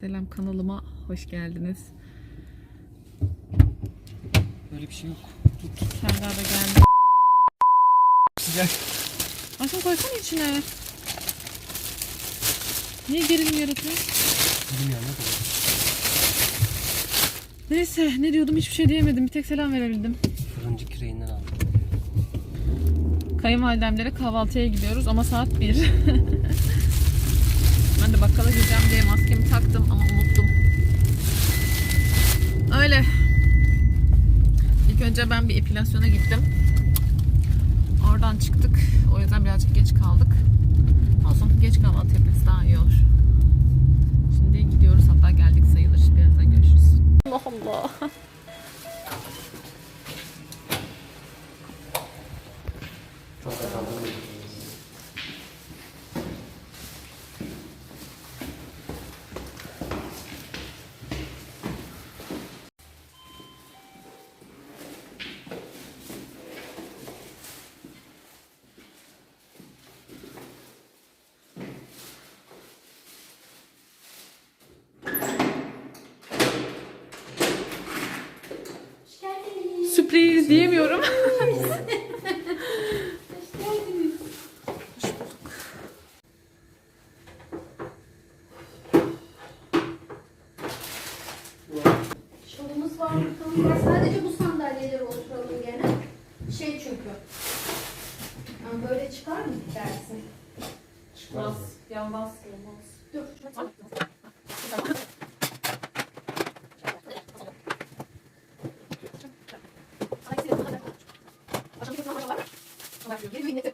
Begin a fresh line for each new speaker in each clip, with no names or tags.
Selam kanalıma hoş geldiniz.
Böyle bir şey yok.
Serdar da geldi.
Sıcak.
Aşkım koysana içine. Niye gerilim yaratıyor?
Bilmiyorum ne kadar.
Neyse ne diyordum hiçbir şey diyemedim. Bir tek selam verebildim.
Fırıncı küreğinden aldım.
Kayınvalidemlere kahvaltıya gidiyoruz ama saat 1. ben de bakkala gideceğim diye maskemi taktım ama unuttum. Öyle. İlk önce ben bir epilasyona gittim. Oradan çıktık. O yüzden birazcık geç kaldık. Olsun geç kahvaltı yaparız daha iyi olur. Şimdi gidiyoruz hatta geldik sayılır. Birazdan görüşürüz. Allah Allah. Diyemiyorum.
Var, yakamız var. Sadece bu sandalyelere oturalım gene. Şey çünkü. Yani böyle çıkar mı dersin?
Çıkmaz. Size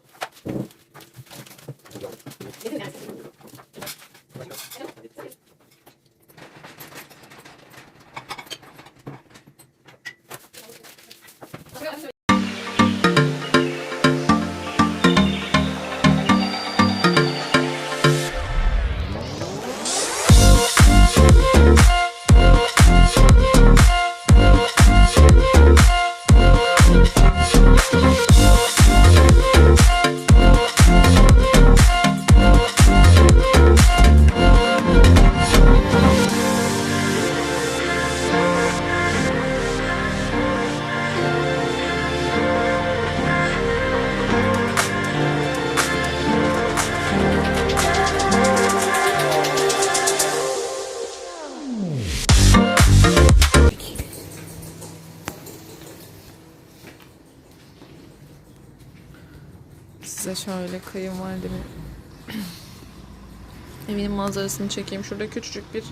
şöyle kayınvalidemin evinin manzarasını çekeyim. Şurada küçücük bir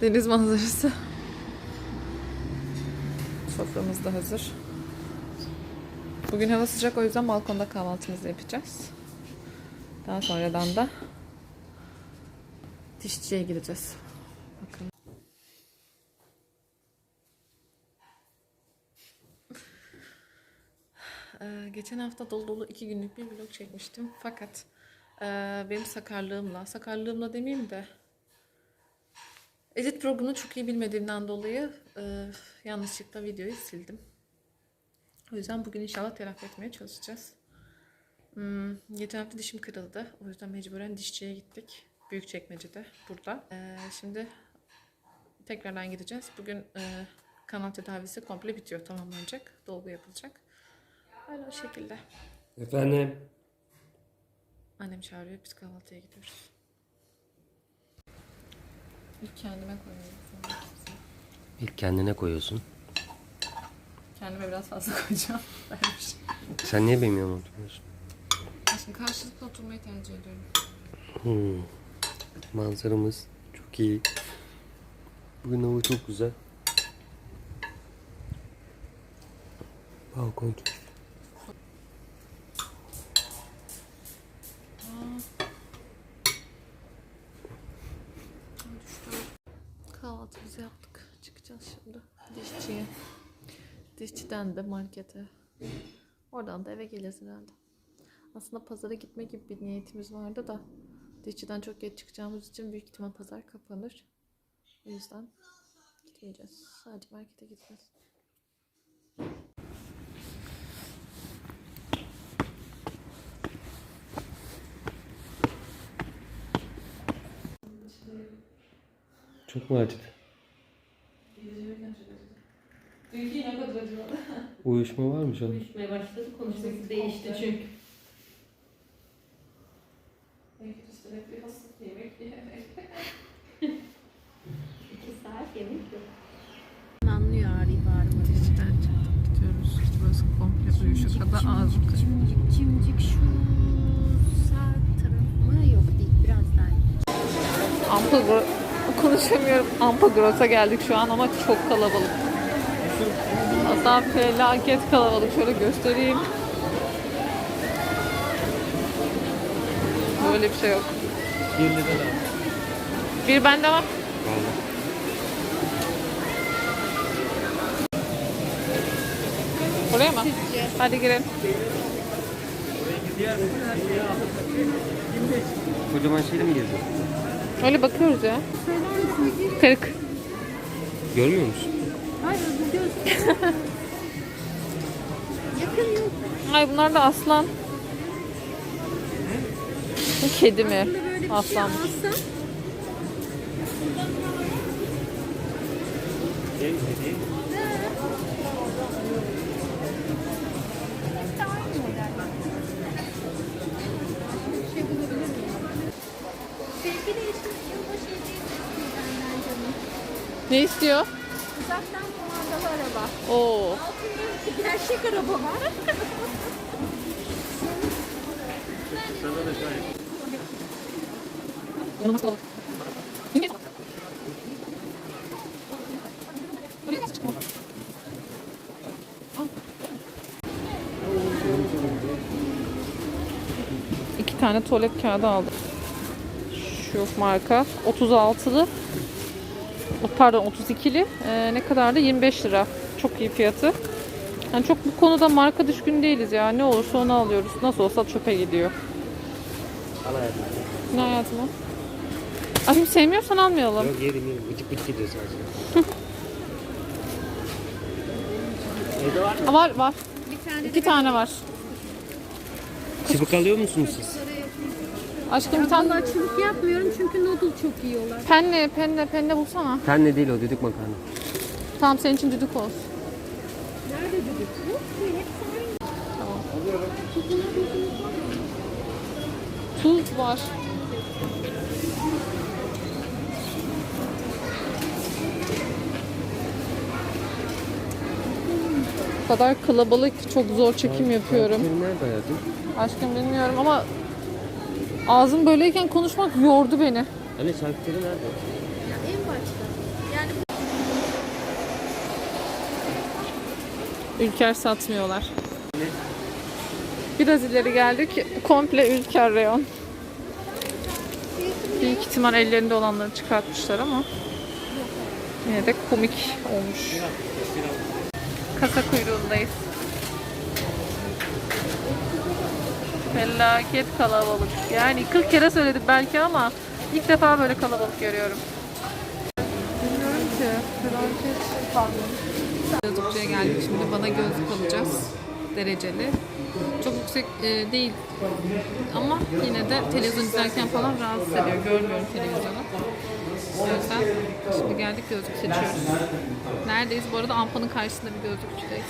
deniz manzarası. Soframız da hazır. Bugün hava sıcak o yüzden balkonda kahvaltımızı yapacağız. Daha sonradan da dişçiye gideceğiz. Bakın. Ee, geçen hafta dolu dolu iki günlük bir vlog çekmiştim. Fakat e, benim sakarlığımla, sakarlığımla demeyeyim de edit programını çok iyi bilmediğimden dolayı e, yanlışlıkla videoyu sildim. O yüzden bugün inşallah telafi etmeye çalışacağız. Hmm, geçen hafta dişim kırıldı. O yüzden mecburen dişçiye gittik. Büyük çekmecede burada. Ee, şimdi tekrardan gideceğiz. Bugün e, kanal tedavisi komple bitiyor. Tamamlanacak. Dolgu yapılacak. Öyle o şekilde.
Efendim.
Annem çağırıyor. Biz kahvaltıya gidiyoruz. İlk kendime koyuyorum. sonra.
İlk kendine koyuyorsun.
Kendime biraz fazla koyacağım.
Sen niye benim yanıma oturuyorsun?
Aşkım karşılıklı oturmayı tercih ediyorum.
Hmm. Manzaramız çok iyi. Bugün hava çok güzel. Balkon çok
Kahvaltımızı yaptık. Çıkacağız şimdi. Dişçiye. Dişçiden de markete. Oradan da eve geliriz herhalde. Aslında pazara gitme gibi bir niyetimiz vardı da dişçiden çok geç çıkacağımız için büyük ihtimal pazar kapanır. O yüzden gitmeyeceğiz. Sadece markete gideceğiz.
Çok mu acıdı?
Dünkü yine kadar acımadı.
Uyuşma varmış onun.
Konuşmaya başladı. Konuşması değişti çünkü.
Belki üstelik bir hastalık yemek yiyerek.
İki saat yemek yok.
Anlıyor ağrıyı bağırma.
Dişten gidiyoruz. Burası komple uyuşuk kadar.
Cimcik cimcik şu sağ taraf mı? Yok değil biraz daha.
Ampagro konuşamıyorum. Ampagros'a geldik şu an ama çok kalabalık. Hatta felaket kalabalık. Şöyle göstereyim. Böyle bir şey yok.
Bir lira
Bir bende var. Buraya mı? Hadi girelim.
Kocaman şeyle mi gezdin?
Öyle bakıyoruz ya. 40.
Görmüyor musun?
Göz. Yakın yok.
Ay bunlar da aslan. Bu kedi mi?
Böyle bir şey
Aslan.
alsam. Şey canım.
Ne istiyor? Oo.
Altında gerçek araba var.
İki tane tuvalet kağıdı aldım. Şu marka 36'lı. o Pardon 32'li. Ee, ne kadar da 25 lira. Çok iyi fiyatı. Yani çok bu konuda marka düşkün değiliz ya. Ne olursa onu alıyoruz. Nasıl olsa çöpe gidiyor.
Al hayatım.
Ne hayatım o? Ay sevmiyorsan almayalım.
Yok yedim yedim. Bıcık bıcık ediyor sadece. Evde var mı?
Var var.
Bir tane
İki tane var.
Çubuk alıyor musunuz siz?
Aşkım bir tane
Vallahi çubuk yapmıyorum çünkü noodle çok yiyorlar.
penne penne penne bulsana.
Tane değil o düdük makarna.
Tamam senin için düdük olsun.
Nerede.
Tamam.
Tuzuna.
Tuz var. O kadar kalabalık ki çok zor çekim yapıyorum.
Senin nerede hayatım?
Aşkım bilmiyorum ama ağzım böyleyken konuşmak yordu beni.
Anne şarküteri nerede?
Ya en başta. Yani
Ülker satmıyorlar. Biraz ileri geldik. Komple Ülker reyon. Büyük ihtimal ellerinde olanları çıkartmışlar ama yine de komik olmuş. Kasa kuyruğundayız. Felaket kalabalık. Yani 40 kere söyledim belki ama ilk defa böyle kalabalık görüyorum. Bilmiyorum ki. Felaket. Gözlükçüye geldik şimdi. Bana gözlük alacağız. Dereceli. Çok yüksek e, değil. Ama yine de televizyon izlerken falan rahatsız ediyor. Görmüyorum televizyonu. O yüzden şimdi geldik gözlük seçiyoruz. Neredeyiz? Bu arada Ampa'nın karşısında bir gözlükçüdeyiz.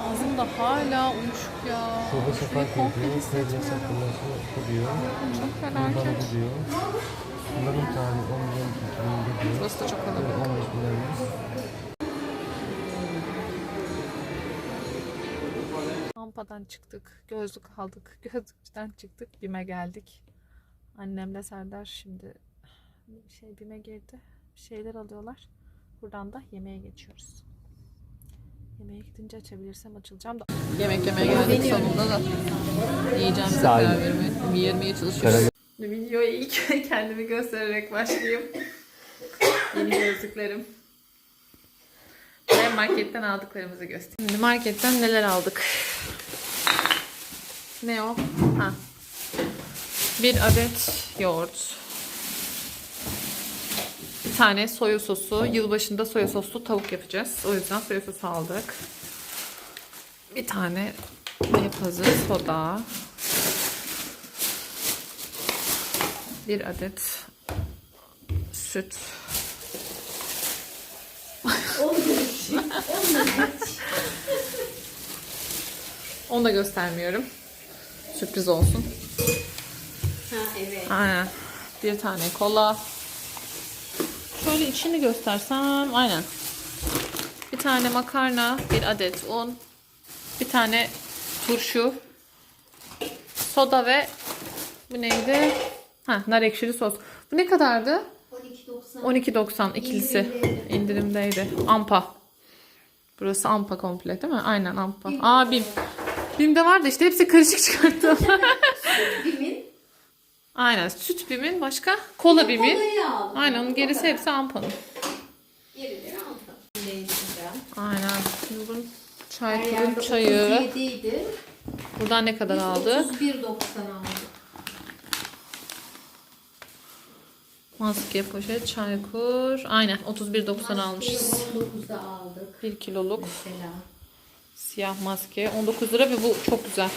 Ağzım da hala uyuşuk ya.
Soba ediyor.
hissetmiyorum.
Sevgili sakınması diyor.
Çok felaket.
bu diyor. Bunların tarihi 10 milyon tutulunda diyor.
Burası da çok kalabalık.
15 milyon.
Ampa'dan çıktık. Gözlük aldık. Gözlükçüden çıktık. BİM'e geldik. Annemle Serdar şimdi şey BİM'e girdi. Bir şeyler alıyorlar. Buradan da yemeğe geçiyoruz. Yemeğe gidince açabilirsem açılacağım da. Yemek yemeye geldik sonunda da. Yiyeceğim karar vermeye, yemeye çalışıyoruz. Videoya ilk kendimi göstererek başlayayım. Yeni gözlüklerim. Ve marketten aldıklarımızı göstereyim. Şimdi marketten neler aldık? Ne o? Ha. Bir adet yoğurt. Bir tane soya sosu. Yılbaşında soya soslu tavuk yapacağız. O yüzden soya sosu aldık. Bir tane yapazı soda. bir adet süt. Onu da göstermiyorum. Sürpriz olsun.
Ha evet.
Aynen. Bir tane kola. Şöyle içini göstersem. Aynen. Bir tane makarna, bir adet un, bir tane turşu, soda ve bu neydi? Ha, nar ekşili sos. Bu ne kadardı?
12.90.
12.90 ikilisi.
İndirimdeydi.
İndirimdeydi. Ampa. Burası Ampa komple değil mi? Aynen Ampa. Aa Bim. Bim'de var da işte hepsi karışık çıkarttım. Aynen. Süt Bim'in başka? Kola Bim'in. Aynen onun gerisi hepsi Ampa'nın.
Gerileri.
Değiştireceğim.
Aynen. Şimdi bunun çay turun çayı.
37 idi.
Buradan ne kadar
Biz
aldık?
31.90 aldık.
Maske, poşet, çaykur. Aynen 31.90 almışız.
19'da aldık
1 kiloluk
mesela.
siyah maske. 19 lira ve bu çok güzel.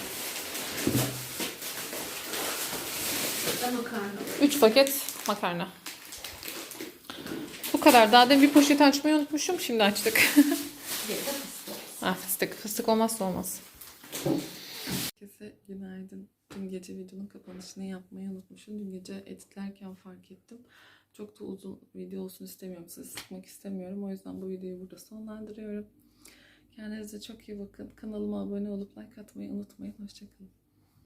Da makarna.
3 paket makarna. Bu kadar. Daha demin bir poşet açmayı unutmuşum. Şimdi açtık. Ah, fıstık. Fıstık olmazsa olmaz. Herkese günaydın. Dün gece videonun kapanışını yapmayı unutmuşum. Dün gece editlerken fark ettim. Çok da uzun video olsun istemiyorum. Sizi sıkmak istemiyorum. O yüzden bu videoyu burada sonlandırıyorum. Kendinize çok iyi bakın. Kanalıma abone olup like atmayı unutmayın. Hoşçakalın.